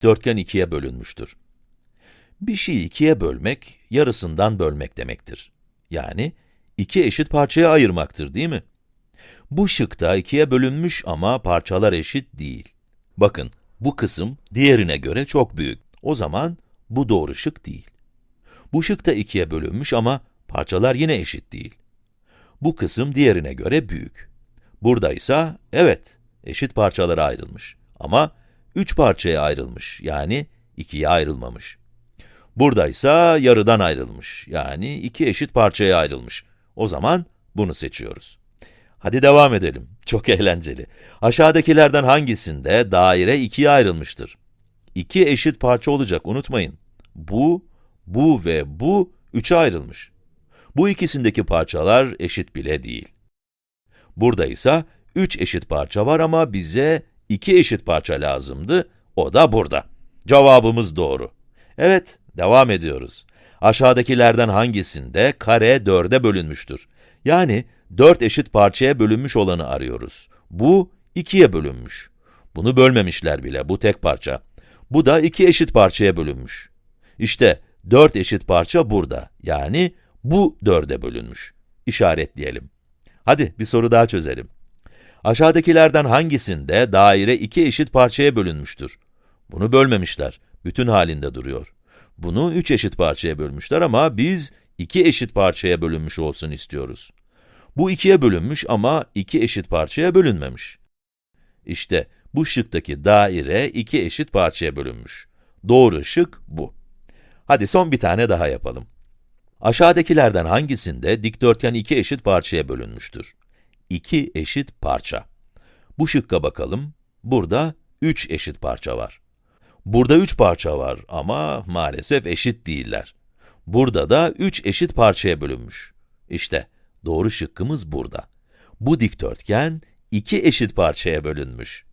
dikdörtgen ikiye bölünmüştür. Bir şeyi ikiye bölmek, yarısından bölmek demektir. Yani, iki eşit parçaya ayırmaktır, değil mi? Bu şıkta ikiye bölünmüş ama parçalar eşit değil. Bakın, bu kısım diğerine göre çok büyük. O zaman bu doğru şık değil. Bu şık da ikiye bölünmüş ama parçalar yine eşit değil. Bu kısım diğerine göre büyük. Burada ise, evet, eşit parçalara ayrılmış. Ama üç parçaya ayrılmış, yani ikiye ayrılmamış. Burada ise yarıdan ayrılmış, yani iki eşit parçaya ayrılmış. O zaman bunu seçiyoruz. Hadi devam edelim. Çok eğlenceli. Aşağıdakilerden hangisinde daire ikiye ayrılmıştır? İki eşit parça olacak, unutmayın. Bu, bu ve bu üçe ayrılmış. Bu ikisindeki parçalar eşit bile değil. Burada ise üç eşit parça var ama bize iki eşit parça lazımdı, o da burada. Cevabımız doğru. Evet, devam ediyoruz. Aşağıdakilerden hangisinde kare dörde bölünmüştür? Yani, dört eşit parçaya bölünmüş olanı arıyoruz. Bu, ikiye bölünmüş. Bunu bölmemişler bile, bu tek parça. Bu da iki eşit parçaya bölünmüş. İşte, dört eşit parça burada. Yani, bu dörde bölünmüş. İşaretleyelim. Hadi, bir soru daha çözelim. Aşağıdakilerden hangisinde daire iki eşit parçaya bölünmüştür? Bunu bölmemişler, bütün halinde duruyor. Bunu üç eşit parçaya bölmüşler ama biz iki eşit parçaya bölünmüş olsun istiyoruz. Bu ikiye bölünmüş ama iki eşit parçaya bölünmemiş. İşte bu şıktaki daire iki eşit parçaya bölünmüş. Doğru şık bu. Hadi son bir tane daha yapalım. Aşağıdakilerden hangisinde dikdörtgen iki eşit parçaya bölünmüştür? İki eşit parça. Bu şıkka bakalım. Burada üç eşit parça var. Burada üç parça var ama maalesef eşit değiller. Burada da üç eşit parçaya bölünmüş. İşte, doğru şıkkımız burada. Bu dikdörtgen iki eşit parçaya bölünmüş.